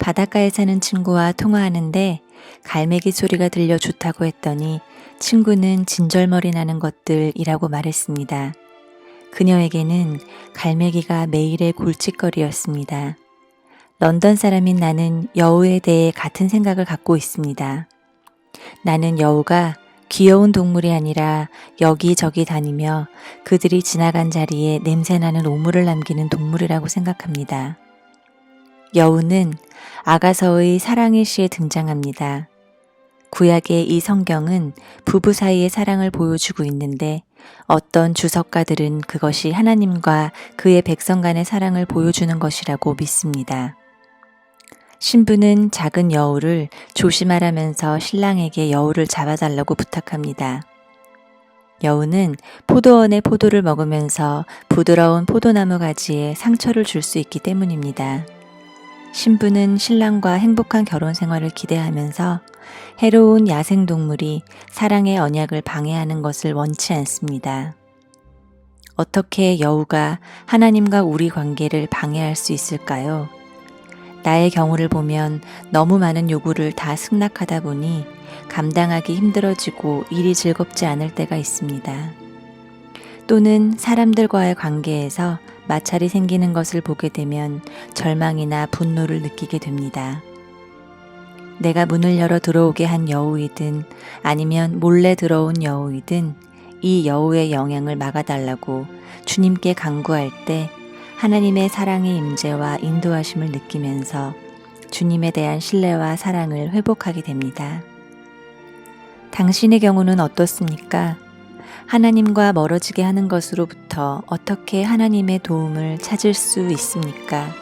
바닷가에 사는 친구와 통화하는데 갈매기 소리가 들려 좋다고 했더니 친구는 진절머리 나는 것들이라고 말했습니다. 그녀에게는 갈매기가 매일의 골칫거리였습니다. 런던 사람인 나는 여우에 대해 같은 생각을 갖고 있습니다. 나는 여우가 귀여운 동물이 아니라 여기저기 다니며 그들이 지나간 자리에 냄새나는 오물을 남기는 동물이라고 생각합니다. 여우는 아가서의 사랑의 시에 등장합니다. 구약의 이 성경은 부부 사이의 사랑을 보여주고 있는데 어떤 주석가들은 그것이 하나님과 그의 백성 간의 사랑을 보여주는 것이라고 믿습니다. 신부는 작은 여우를 조심하라면서 신랑에게 여우를 잡아달라고 부탁합니다. 여우는 포도원의 포도를 먹으면서 부드러운 포도나무 가지에 상처를 줄 수 있기 때문입니다. 신부는 신랑과 행복한 결혼 생활을 기대하면서 해로운 야생동물이 사랑의 언약을 방해하는 것을 원치 않습니다. 어떻게 여우가 하나님과 우리 관계를 방해할 수 있을까요? 나의 경우를 보면 너무 많은 요구를 다 승낙하다 보니 감당하기 힘들어지고 일이 즐겁지 않을 때가 있습니다. 또는 사람들과의 관계에서 마찰이 생기는 것을 보게 되면 절망이나 분노를 느끼게 됩니다. 내가 문을 열어 들어오게 한 여우이든 아니면 몰래 들어온 여우이든 이 여우의 영향을 막아달라고 주님께 간구할 때 하나님의 사랑의 임재와 인도하심을 느끼면서 주님에 대한 신뢰와 사랑을 회복하게 됩니다. 당신의 경우는 어떻습니까? 하나님과 멀어지게 하는 것으로부터 어떻게 하나님의 도움을 찾을 수 있습니까?